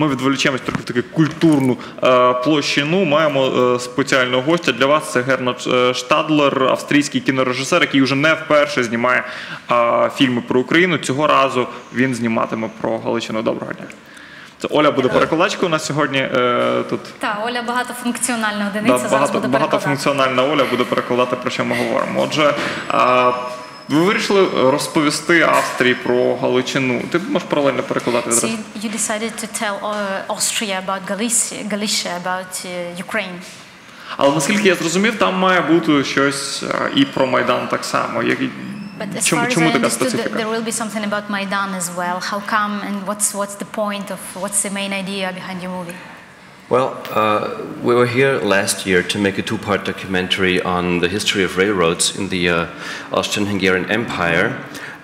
ми відволічемось трохи в таку культурну е, площину. Маємо е, спеціального гостя для вас. Це Гернот е, Штадлер, австрійський кінорежисер, який вже не вперше знімає е, фільми про Україну. Цього разу він зніматиме про Галичину. Доброго дня. Це Оля буде перекладачкою у нас сьогодні е, тут. Так, Оля багатофункціональна Да, одиниця, зараз багато, буде багатофункціональна Оля буде перекладати, про що ми говоримо. Отже, а, ви вирішили розповісти Австрії про Галичину. Ти можеш паралельно перекладати відразу. you, you decided to tell uh, Austria about Galicia, Galicia about uh, Ukraine. Але наскільки я зрозумів, там має бути щось е, і про Майдан так само. Як- But as Чому, far as чому I така understood, специфіка? there will be something about Maidan as well. How come and what's what's the point of what's the main idea behind your movie? Well, uh, we were here last year to make a two part documentary on the history of railroads in the uh, Austrian Hungarian Empire.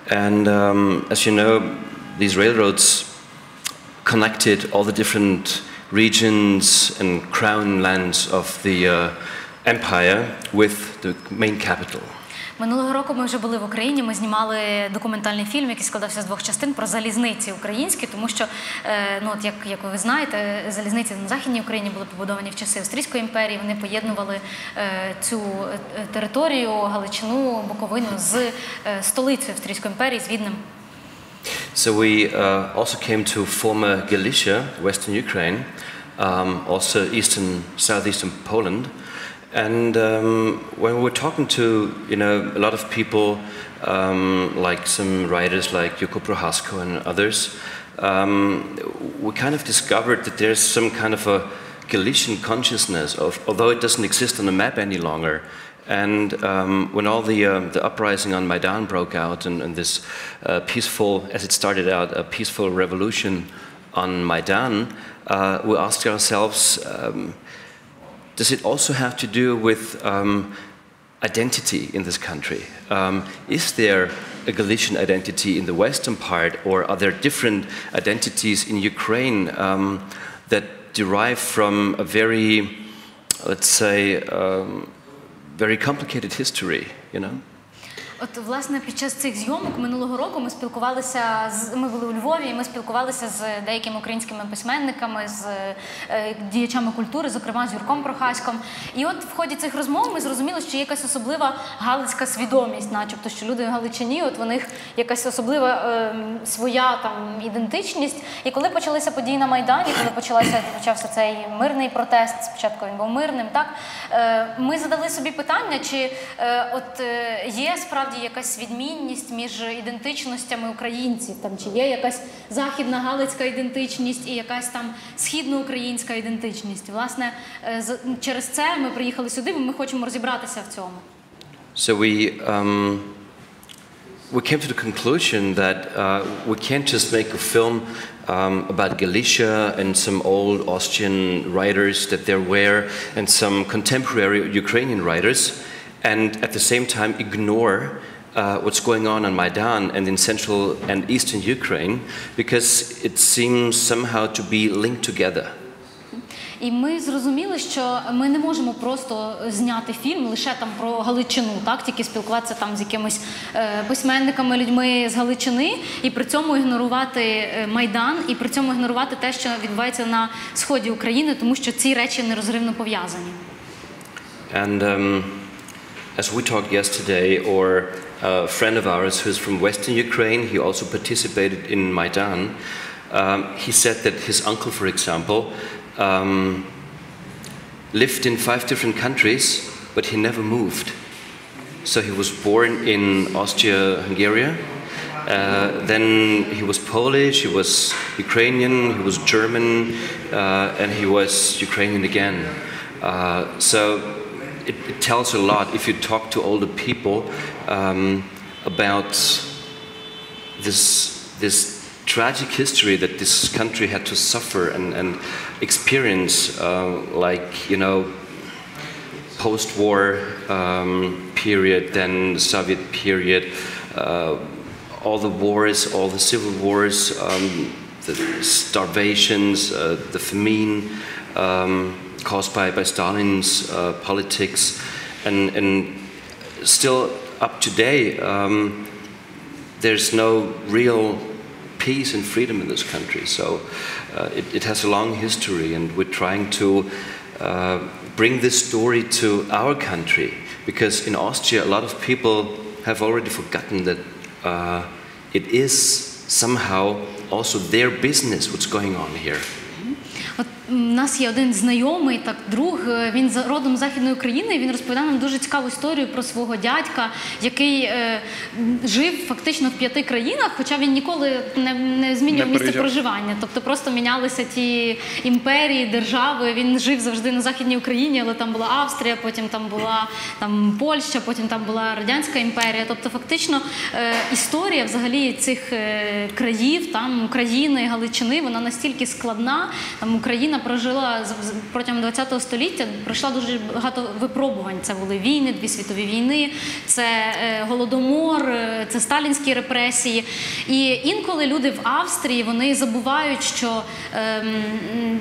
And um, as you know, these railroads connected all the different regions and crown lands of the uh, empire with the main capital. Минулого року ми вже були в Україні. Ми знімали документальний фільм, який складався з двох частин про залізниці українські, тому що е, ну от як, як ви знаєте, залізниці на західній Україні були побудовані в часи Австрійської імперії. Вони поєднували е, цю е, територію Галичину, Буковину з столицею Австрійської імперії з Віднем. So we uh, also came to former Galicia, western Ukraine, um, also eastern, southeastern Poland. And um, when we were talking to, you know, a lot of people, um, like some writers like Yoko Prohasko and others, um, we kind of discovered that there's some kind of a Galician consciousness, of, although it doesn't exist on the map any longer. And um, when all the, um, the uprising on Maidan broke out and, and this uh, peaceful, as it started out, a peaceful revolution on Maidan, uh, we asked ourselves, um, does it also have to do with um, identity in this country? Um, is there a Galician identity in the western part, or are there different identities in Ukraine um, that derive from a very, let's say, um, very complicated history, you know? От власне під час цих зйомок минулого року ми спілкувалися з ми були у Львові. і Ми спілкувалися з деякими українськими письменниками, з е, діячами культури, зокрема з Юрком Прохаськом. І от в ході цих розмов ми зрозуміли, що є якась особлива галицька свідомість, начебто, що люди Галичині, от в них якась особлива е, своя там ідентичність. І коли почалися події на Майдані, коли почалася почався цей мирний протест, спочатку він був мирним, так е, ми задали собі питання, чи е, от е, є справді якась відмінність між ідентичностями українців, там чи є якась західна галицька ідентичність і якась там східноукраїнська ідентичність. Власне, е, через це ми приїхали сюди, бо ми хочемо розібратися в цьому. So we, um, we came to the conclusion that uh, we can't just make a film um, about Galicia and some old Austrian writers that there were and some contemporary Ukrainian writers, and at the same time ignore uh, what's going on on Maidan and in central and eastern Ukraine because it seems somehow to be linked together. І ми зрозуміли, що ми не можемо просто зняти фільм лише там про Галичину, так тільки спілкуватися там з якимись е, письменниками, людьми з Галичини, і при цьому ігнорувати е, майдан, і при цьому ігнорувати те, що відбувається на сході України, тому що ці речі нерозривно пов'язані. And um, as we talked yesterday, or a friend of ours who's from Western Ukraine, he also participated in Maidan. Um, he said that his uncle, for example, um, lived in five different countries, but he never moved. So he was born in Austria-Hungary. Uh, then he was Polish, he was Ukrainian, he was German, uh, and he was Ukrainian again. Uh, so it, it tells a lot if you talk to older people um, about this this tragic history that this country had to suffer and, and experience, uh, like you know, post-war um, period, then Soviet period, uh, all the wars, all the civil wars, um, the starvations, uh, the famine um, caused by, by Stalin's uh, politics, and, and still up today, um, there's no real peace and freedom in this country. So uh, it, it has a long history, and we're trying to uh, bring this story to our country because in Austria, a lot of people have already forgotten that uh, it is somehow also their business what's going on here. У нас є один знайомий, так друг. е, Він родом з західної України. Він розповідав нам дуже цікаву історію про свого дядька, який е, жив фактично в п'яти країнах, хоча він ніколи не, не змінював Не місце проживання. Тобто просто мінялися ті імперії, держави. Він жив завжди на західній Україні, але там була Австрія, потім там була там Польща, потім там була радянська імперія. Тобто, фактично, е, історія взагалі цих е, країв, там України, Галичини, вона настільки складна. Там Україна прожила з- з- протягом ХХ століття, пройшла дуже багато випробувань. Це були війни, дві світові війни, це е, голодомор, е, це сталінські репресії. І інколи люди в Австрії вони забувають, що. ем,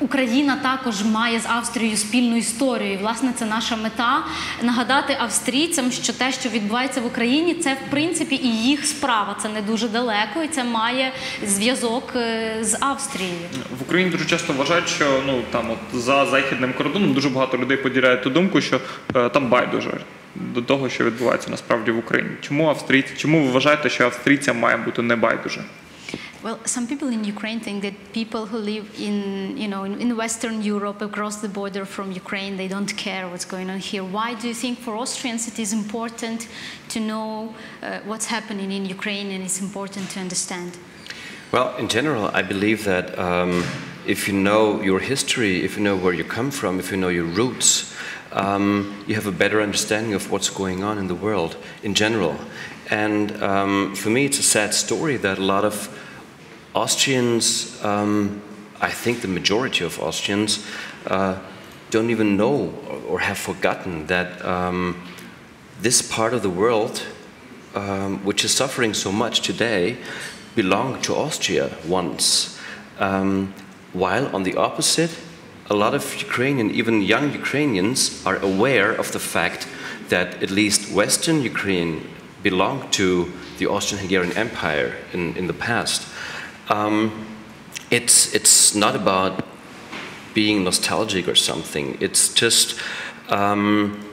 Україна також має з Австрією спільну історію. Власне, це наша мета нагадати австрійцям, що те, що відбувається в Україні, це в принципі і їх справа. Це не дуже далеко, і це має зв'язок е, з Австрією. В Україні дуже часто вважають, що ну там за західним кордоном дуже багато людей поділяють ту думку, що е, там байдуже до того, що відбувається насправді в Україні. Чому австрійці? Чому ви вважаєте, що австрійцям має бути не байдуже? Well, some people in Ukraine think that people who live in, you know, in, in Western Europe across the border from Ukraine, they don't care what's going on here. Why do you think for Austrians it is important to know uh, what's happening in Ukraine and it's important to understand? Well, in general, I believe that um, if you know your history, if you know where you come from, if you know your roots, um, you have a better understanding of what's going on in the world in general. And um, for me, it's a sad story that a lot of Austrians, um, I think the majority of Austrians, uh, don't even know or, have forgotten that um, this part of the world, um, which is suffering so much today, belonged to Austria once. Um, while on the opposite, a lot of Ukrainian, even young Ukrainians, are aware of the fact that at least Western Ukraine belonged to the Austrian Hungarian Empire in, in the past. Um, it's, it's not about being nostalgic or something, it's just. Um,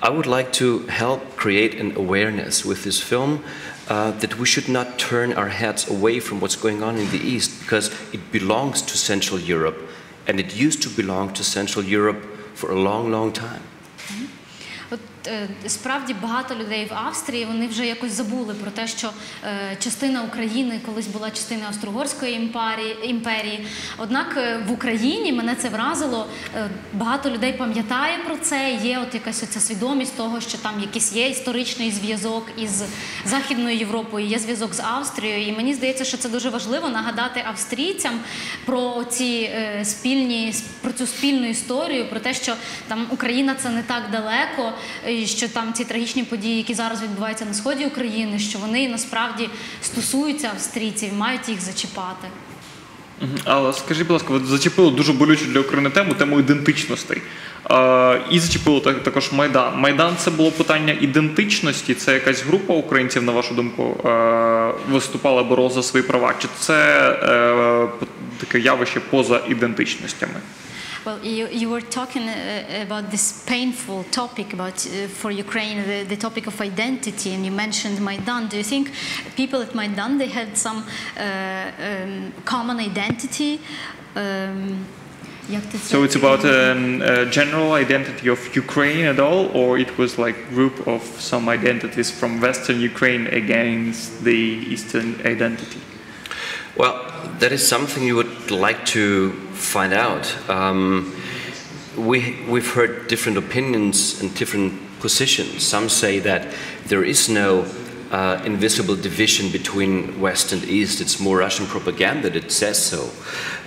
I would like to help create an awareness with this film uh, that we should not turn our heads away from what's going on in the East because it belongs to Central Europe and it used to belong to Central Europe for a long, long time. Е, справді багато людей в Австрії вони вже якось забули про те, що е, частина України колись була частиною Австро-Угорської імперії. Однак е, в Україні мене це вразило. Багато людей пам'ятає про це. Є от якась оця свідомість того, що там якийсь є історичний зв'язок із Західною Європою, є зв'язок з Австрією. І мені здається, що це дуже важливо нагадати австрійцям про ці спільні про цю спільну історію, про те, що там Україна це не так далеко, що там ці трагічні події, які зараз відбуваються на сході України, що вони насправді стосуються австрійців, мають їх зачіпати. Але скажіть, будь ласка, ви зачепили дуже болючу для України тему, тему ідентичностей. І зачепило так- також Майдан. Майдан це було питання ідентичності. Це якась група українців, на вашу думку, е, виступала, боролася за свої права. Чи це е, таке явище поза ідентичностями? Well, you, you were talking uh, about this painful topic about uh, for Ukraine, the, the, topic of identity, and you mentioned Maidan. Do you think people at Maidan they had some uh, um, common identity? Um, so it's about um, a general identity of Ukraine at all, or it was like group of some identities from Western Ukraine against the Eastern identity? Well, that is something you would like to find out. Um, we, we've heard different opinions and different positions. Some say that there is no uh, invisible division between West and East, it's more Russian propaganda that says so.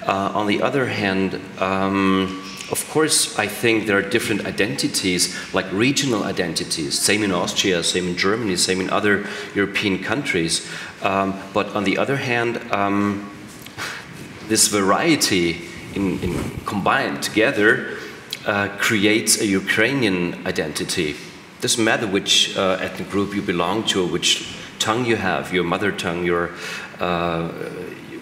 Uh, on the other hand, um, of course, I think there are different identities, like regional identities, same in Austria, same in Germany, same in other European countries. Um, but on the other hand, um, this variety in, in combined together uh, creates a Ukrainian identity. Doesn't matter which uh, ethnic group you belong to which tongue you have, your mother tongue, your uh,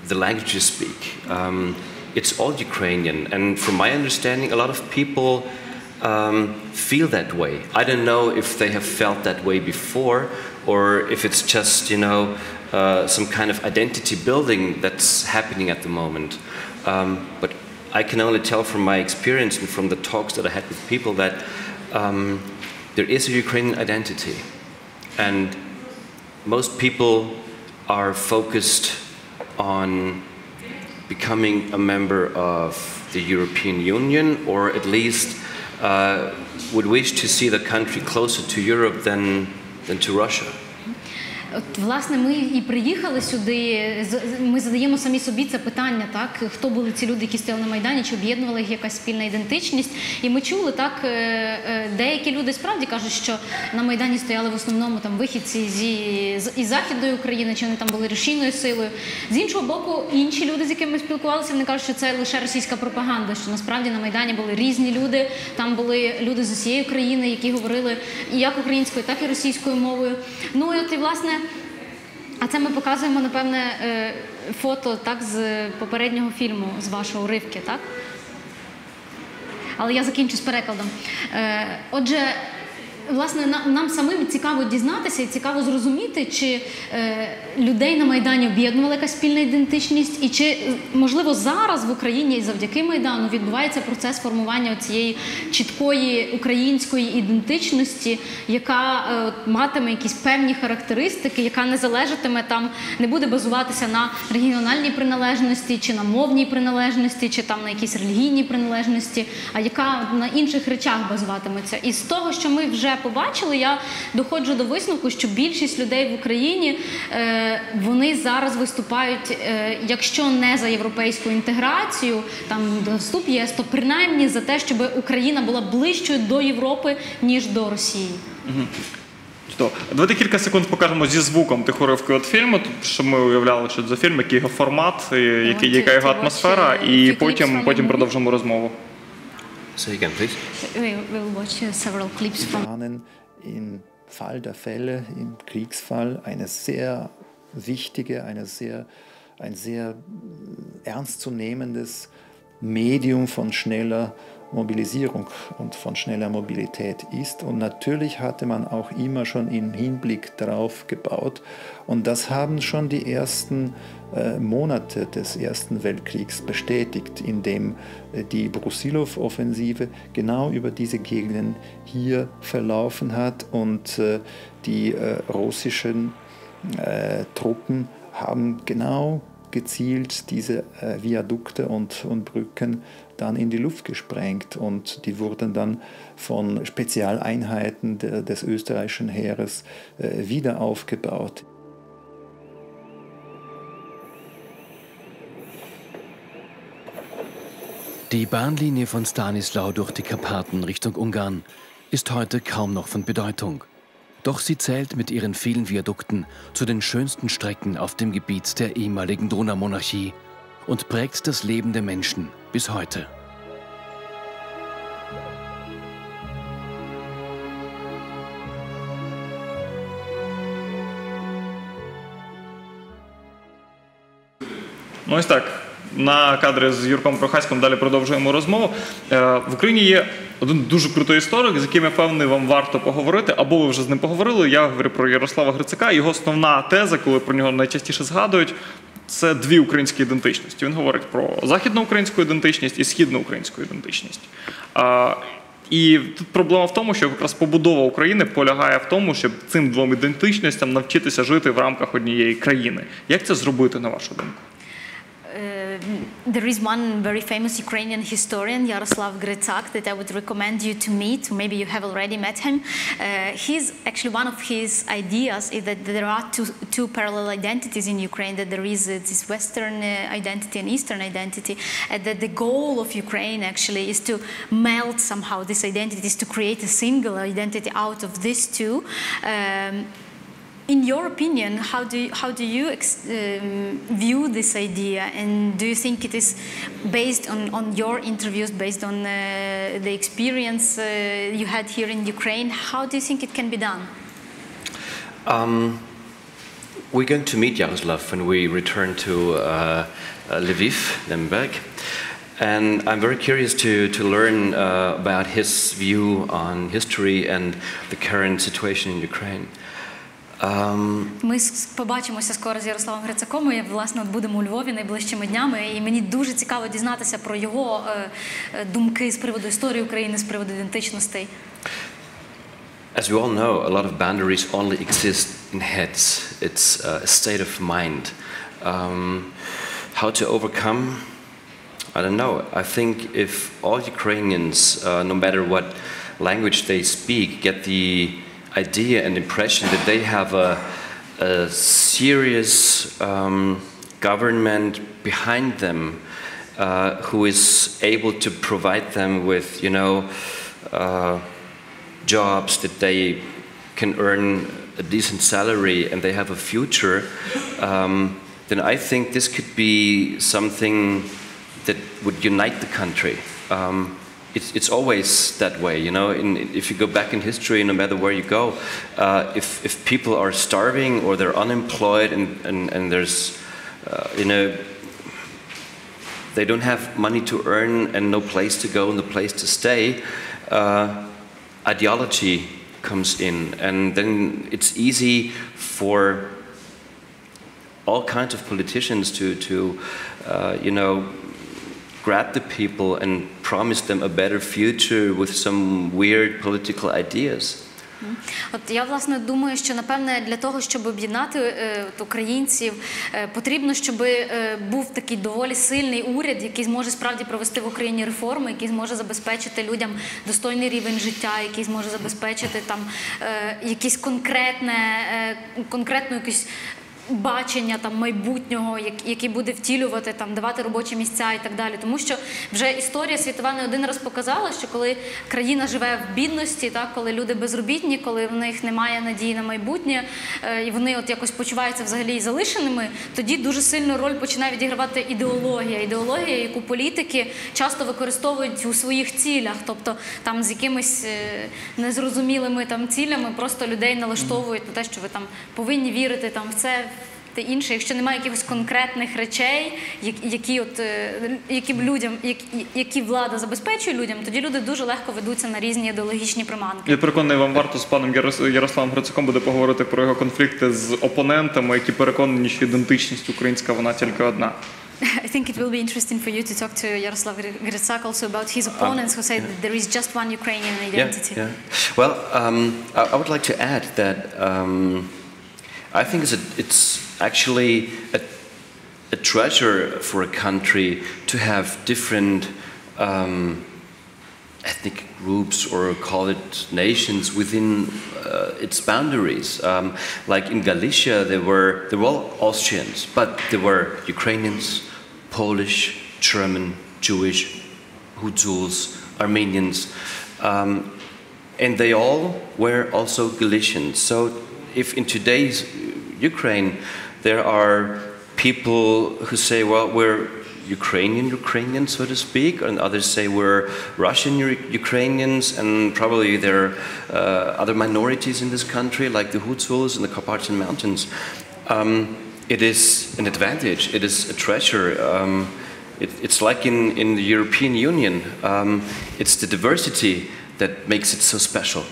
the language you speak. Um, it's all Ukrainian, and from my understanding, a lot of people um, feel that way. I don't know if they have felt that way before, or if it's just you know uh, some kind of identity building that's happening at the moment. Um, but I can only tell from my experience and from the talks that I had with people that um, there is a Ukrainian identity, and most people are focused on becoming a member of the European Union, or at least uh, would wish to see the country closer to Europe than, than to Russia. От, власне, ми і приїхали сюди. Ми задаємо самі собі це питання, так хто були ці люди, які стояли на майдані, чи об'єднувала їх якась спільна ідентичність? І ми чули так, е, е, деякі люди справді кажуть, що на майдані стояли в основному там вихідці зі з із західної України, чи вони там були рушійною силою. З іншого боку, інші люди, з якими ми спілкувалися, вони кажуть, що це лише російська пропаганда. Що насправді на майдані були різні люди. Там були люди з усієї країни, які говорили як українською, так і російською мовою. Ну і от і власне. А це ми показуємо, напевне, е, фото так з попереднього фільму, з вашого уривки, так? Але я закінчу з перекладом. Е, Отже, власне, на- нам самим цікаво дізнатися і цікаво зрозуміти, чи е, людей на Майдані об'єднувала якась спільна ідентичність, і чи е, можливо зараз в Україні і завдяки Майдану відбувається процес формування цієї чіткої української ідентичності, яка е, матиме якісь певні характеристики, яка не залежатиме там, не буде базуватися на регіональній приналежності, чи на мовній приналежності, чи там на якійсь релігійній приналежності, а яка на інших речах базуватиметься. І з того, що ми вже побачили, я доходжу до висновку, що більшість людей в Україні е, вони зараз виступають, е, якщо не за європейську інтеграцію, там вступ ЄС, то принаймні за те, щоб Україна була ближчою до Європи ніж до Росії. Чудово. Давайте кілька секунд покажемо зі звуком тих уривки від фільму, щоб ми уявляли, що це за фільм, який його формат, який, яка його атмосфера, і потім, потім продовжимо розмову. Say again, please. We will watch uh, several clips from im Fall der Fälle, im Kriegsfall, eine sehr wichtige, eine sehr, ein sehr ernstzunehmendes Medium von schneller Mobilisierung und von schneller Mobilität ist. Und natürlich hatte man auch immer schon im Hinblick darauf gebaut. Und das haben schon die ersten äh, Monate des Ersten Weltkriegs bestätigt, indem äh, die Brusilov-Offensive genau über diese Gegenden hier verlaufen hat und äh, die äh, russischen äh, Truppen haben genau gezielt diese äh, Viadukte und, und Brücken dann in die Luft gesprengt und die wurden dann von Spezialeinheiten de, des österreichischen Heeres äh, wieder aufgebaut. Die Bahnlinie von Stanislau durch die Karpaten Richtung Ungarn ist heute kaum noch von Bedeutung. Doch sie zählt mit ihren vielen Viadukten zu den schönsten Strecken auf dem Gebiet der ehemaligen Donaumonarchie und prägt das Leben der Menschen bis heute. Ну ось так. На кадри з Юрком Прохаськом далі продовжуємо розмову. Е, В Україні є один дуже крутий історик, з яким я певний вам варто поговорити, або ви вже з ним поговорили. Я говорю про Ярослава Грицака. Його основна теза, коли про нього найчастіше згадують, це дві українські ідентичності. Він говорить про західноукраїнську ідентичність і східноукраїнську ідентичність. А, І тут проблема в тому, що якраз побудова України полягає в тому, щоб цим двом ідентичностям навчитися жити в рамках однієї країни. Як це зробити, на вашу думку? Uh, there is one very famous Ukrainian historian, Yaroslav Gritsak, that I would recommend you to meet. Maybe you have already met him. Uh, he's actually one of his ideas is that there are two, two parallel identities in Ukraine. That there is uh, this Western uh, identity and Eastern identity. And that the goal of Ukraine actually is to melt somehow these identities to create a single identity out of these two. Um, in your opinion, how do you, how do you um, view this idea, and do you think it is based on, on your interviews, based on uh, the experience uh, you had here in Ukraine? How do you think it can be done? Um, we're going to meet Yaroslav when we return to uh, uh, Lviv, Lemberg. And I'm very curious to, to learn uh, about his view on history and the current situation in Ukraine. Um, Ми с- побачимося скоро з Ярославом Грицаком. І, власне, от будемо у Львові найближчими днями. І мені дуже цікаво дізнатися про його е, е, думки з приводу історії України, з приводу ідентичностей. As we all know, a lot of boundaries only exist in heads. It's uh, a state of mind. Um, how to overcome? I don't know. I think if all Ukrainians, uh, no matter what language they speak, get the idea and impression that they have a, a serious um, government behind them uh, who is able to provide them with, you know, uh, jobs that they can earn a decent salary and they have a future, um, then I think this could be something that would unite the country. Um, it's, it's always that way, you know. In, if you go back in history, no matter where you go, uh, if, if people are starving or they're unemployed and, and, and there's, uh, you know, they don't have money to earn and no place to go and no place to stay, uh, ideology comes in, and then it's easy for all kinds of politicians to, to uh, you know, grab the people and promise them a better future with some weird political ideas. От я власне думаю, що напевне для того, щоб об'єднати е, українців, е, потрібно, щоб е, був такий доволі сильний уряд, який зможе справді провести в Україні реформи, який зможе забезпечити людям достойний рівень життя, який зможе забезпечити там якісь конкретне, конкретну якусь. Бачення там майбутнього, як- який буде втілювати там, давати робочі місця і так далі. Тому що вже історія світова не один раз показала, що коли країна живе в бідності, так коли люди безробітні, коли в них немає надії на майбутнє, е, і вони от якось почуваються взагалі залишеними, тоді дуже сильну роль починає відігравати ідеологія. Ідеологія, яку політики часто використовують у своїх цілях, тобто там з якимись е, незрозумілими там цілями, просто людей налаштовують на те, що ви там повинні вірити там в це. Те інше, якщо немає якихось конкретних речей, які от е, які б людям, які, які влада забезпечує людям, тоді люди дуже легко ведуться на різні ідеологічні приманки. Я переконаний, вам варто з паном Ярос- Ярославом Грицаком буде поговорити про його конфлікти з опонентами, які переконані, що ідентичність українська вона тільки одна. I think it will be interesting for you to talk to Yaroslav Gritsak also about his opponents who say that there is just one Ukrainian identity. Yeah, yeah. Well, um, I, I would like to add that um, I think it's, a, it's actually a, a treasure for a country to have different um, ethnic groups or call it nations within uh, its boundaries. Um, like in Galicia, there were they were all Austrians, but there were Ukrainians, Polish, German, Jewish, Hutus, Armenians, um, and they all were also Galicians. So, if in today's Ukraine there are people who say, "Well, we're Ukrainian Ukrainian, so to speak, and others say we're Russian Ukrainians, and probably there are uh, other minorities in this country, like the Hutus and the Carpathian Mountains. Um, it is an advantage. It is a treasure. Um, it, it's like in, in the European Union. Um, it's the diversity that makes it so special.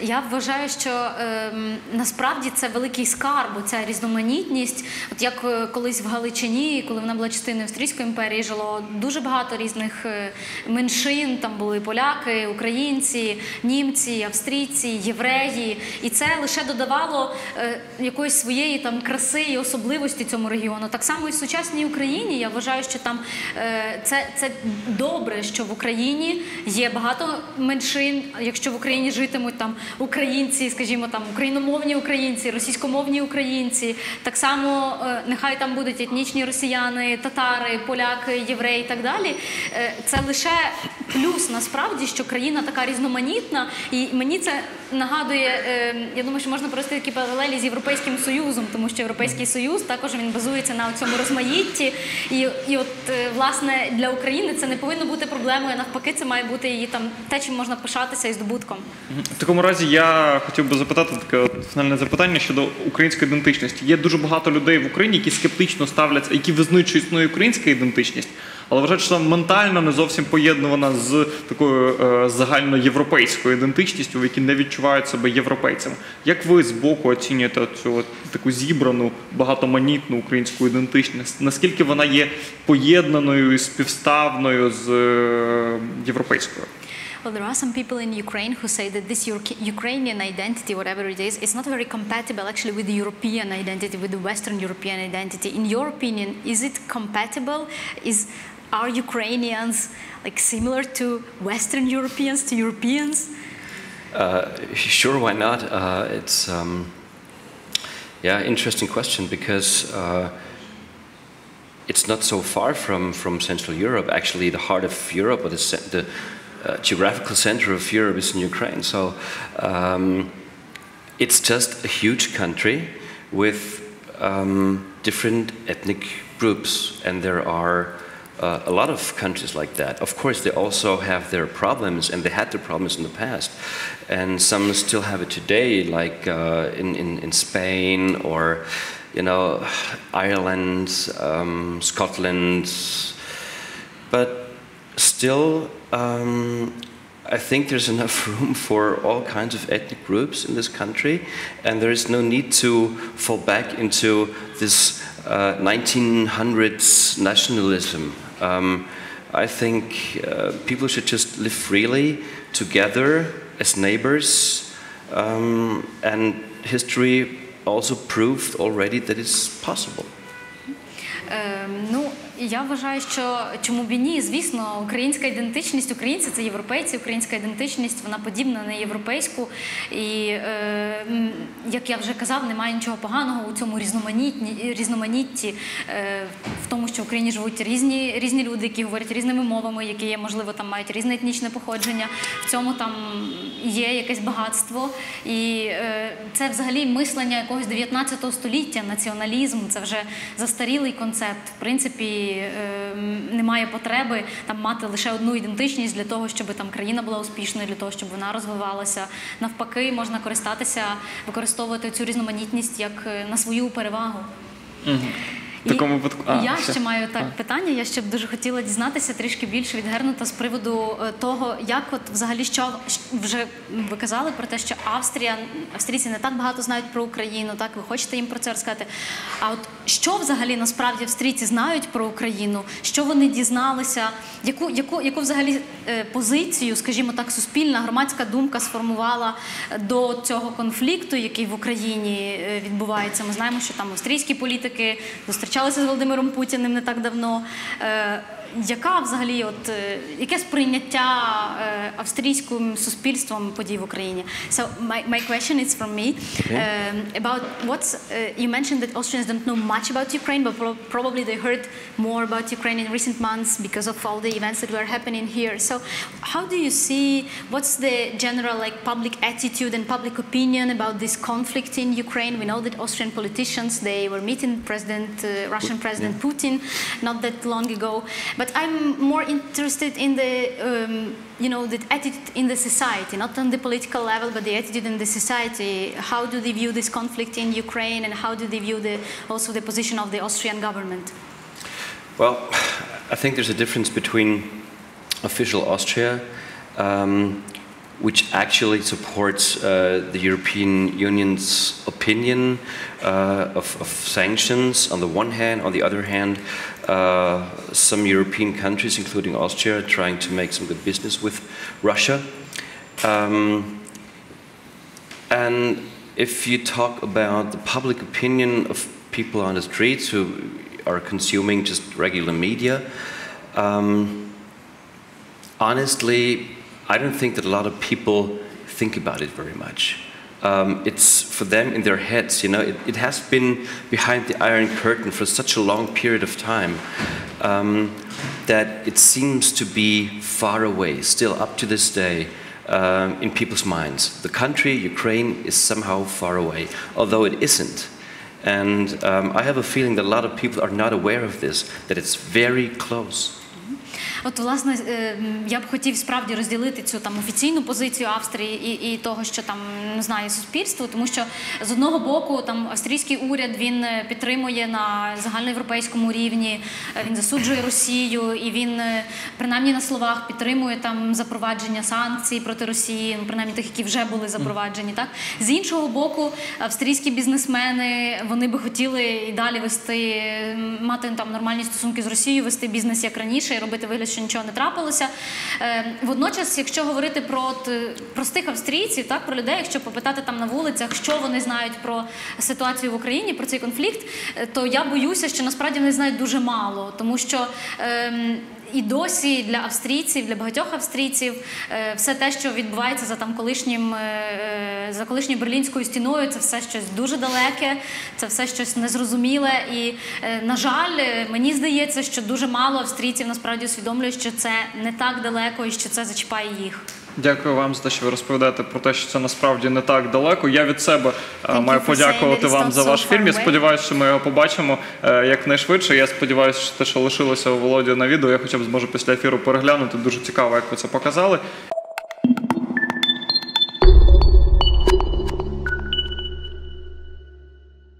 Я вважаю, що ем, насправді це великий скарб, ця різноманітність. От як е, колись в Галичині, коли вона була частиною Австрійської імперії, жило дуже багато різних е, меншин. Там були поляки, українці, німці, австрійці, євреї. І це лише додавало е, якоїсь своєї там краси і особливості цьому регіону. Так само і в сучасній Україні. Я вважаю, що там е, це, це добре, що в Україні є багато меншин. Якщо в Україні житимуть там українці, скажімо, там україномовні українці, російськомовні українці, так само е, нехай там будуть етнічні росіяни, татари, поляки, євреї і так далі. Е, Це лише плюс насправді, що країна така різноманітна, і мені це нагадує. е, Я думаю, що можна провести такі паралелі з Європейським Союзом, тому що Європейський Союз також він базується на цьому розмаїтті. І, і от власне для України це не повинно бути проблемою. Навпаки, це має бути її там те, чим можна пишатися і здобутком. В такому разі наразі я хотів би запитати таке фінальне запитання щодо української ідентичності. Є дуже багато людей в Україні, які скептично ставляться, які визнають, що існує українська ідентичність, але вважають, що ментально не зовсім поєднувана з такою е, загальноєвропейською ідентичністю, в якій не відчувають себе європейцями. Як ви з боку оцінюєте цю таку зібрану багатоманітну українську ідентичність? Наскільки вона є поєднаною і співставною з е, європейською? Well, there are some people in Ukraine who say that this Ukrainian identity, whatever it is, is not very compatible actually with the European identity, with the Western European identity. In your opinion, is it compatible? Is are Ukrainians like similar to Western Europeans, to Europeans? Uh, sure, why not? Uh, it's um, yeah, interesting question because uh, it's not so far from, from Central Europe. Actually, the heart of Europe, or the, the geographical center of Europe, is in Ukraine. So um, it's just a huge country with um, different ethnic groups, and there are uh, a lot of countries like that. Of course, they also have their problems, and they had their problems in the past, and some still have it today, like uh, in, in, in Spain or you know Ireland, um, Scotland, but still, um, I think there's enough room for all kinds of ethnic groups in this country, and there is no need to fall back into this uh, 1900s nationalism. Um, I think uh, people should just live freely together as neighbors, um, and history also proved already that it's possible. Um, no. Я вважаю, що чому б і ні, звісно, українська ідентичність, українці це європейці, українська ідентичність, вона подібна на європейську. І е, як я вже казав, немає нічого поганого у цьому різноманітні, різноманітті, е, в тому, що в Україні живуть різні, різні люди, які говорять різними мовами, які можливо, там мають різне етнічне походження. В цьому там є якесь багатство. І е, це взагалі мислення якогось 19 століття, націоналізм, це вже застарілий концепт. В принципі, е, немає потреби там мати лише одну ідентичність для того, щоб там країна була успішною, для того, щоб вона розвивалася. Навпаки, можна користатися, використовувати цю різноманітність як е, на свою перевагу. В такому випадку- а, я все. ще маю так питання. Я ще б дуже хотіла дізнатися трішки більше від Гернута з приводу е, того, як от взагалі що вже ви казали про те, що Австрія, австрійці не так багато знають про Україну. Так, ви хочете їм про це розказати. А от що взагалі насправді австрійці знають про Україну? Що вони дізналися? Яку, яку, яку взагалі е, позицію, скажімо так, суспільна громадська думка сформувала до цього конфлікту, який в Україні е, відбувається? Ми знаємо, що там австрійські політики зустрічалися з Володимиром Путіним не так давно. Е, Яка взагалі, от е, яке сприйняття е, австрійським суспільством подій в Україні? So my, my question is from me um, about what's uh, you mentioned that Austrians don't know much about Ukraine, but pro- probably they heard more about Ukraine in recent months because of all the events that were happening here. So how do you see what's the general like public attitude and public opinion about this conflict in Ukraine? We know that Austrian politicians they were meeting President uh, Russian President Putin not that long ago. But I'm more interested in the um, you know the attitude in the society, not on the political level, but the attitude in the society. How do they view this conflict in Ukraine, and how do they view the also the position of the Austrian government? Well, I think there's a difference between official Austria, um, which actually supports uh, the European Union's opinion uh, of, of sanctions on the one hand, on the other hand, uh, some European countries, including Austria, trying to make some good business with Russia. Um, and if you talk about the public opinion of people on the streets who are consuming just regular media, um, honestly, I don't think that a lot of people think about it very much. Um, it's for them in their heads, you know, it, it has been behind the Iron Curtain for such a long period of time um, that it seems to be far away, still up to this day, um, in people's minds. The country, Ukraine, is somehow far away, although it isn't. And um, I have a feeling that a lot of people are not aware of this, that it's very close. От, власне, е, я б хотів справді розділити цю там офіційну позицію Австрії і, і того, що там не знає суспільство, тому що з одного боку там австрійський уряд він е, підтримує на загальноєвропейському рівні, е, він засуджує Росію, і він принаймні на словах підтримує там запровадження санкцій проти Росії, ну, принаймні тих, які вже були запроваджені. Так з іншого боку, австрійські бізнесмени вони би хотіли і далі вести мати там нормальні стосунки з Росією, вести бізнес як раніше і робити вигляд, що нічого не трапилося. Е, Водночас, якщо говорити про е, простих австрійців, так про людей, якщо попитати там на вулицях, що вони знають про ситуацію в Україні, про цей конфлікт, е, то я боюся, що насправді вони знають дуже мало, тому що. І досі для австрійців, для багатьох австрійців, е, все те, що відбувається за там колишнім е, е, за колишньою берлінською стіною, це все щось дуже далеке, це все щось незрозуміле. І на жаль, мені здається, що дуже мало австрійців насправді усвідомлюють, що це не так далеко і що це зачіпає їх. Дякую вам за те, що ви розповідаєте про те, що це насправді не так далеко. Я від себе Thank маю подякувати вам за ваш фільм. Я сподіваюся, що ми його побачимо е, якнайшвидше. Я сподіваюся, що те, що лишилося у Володі на відео, я хоча б зможу після ефіру переглянути. Дуже цікаво, як ви це показали.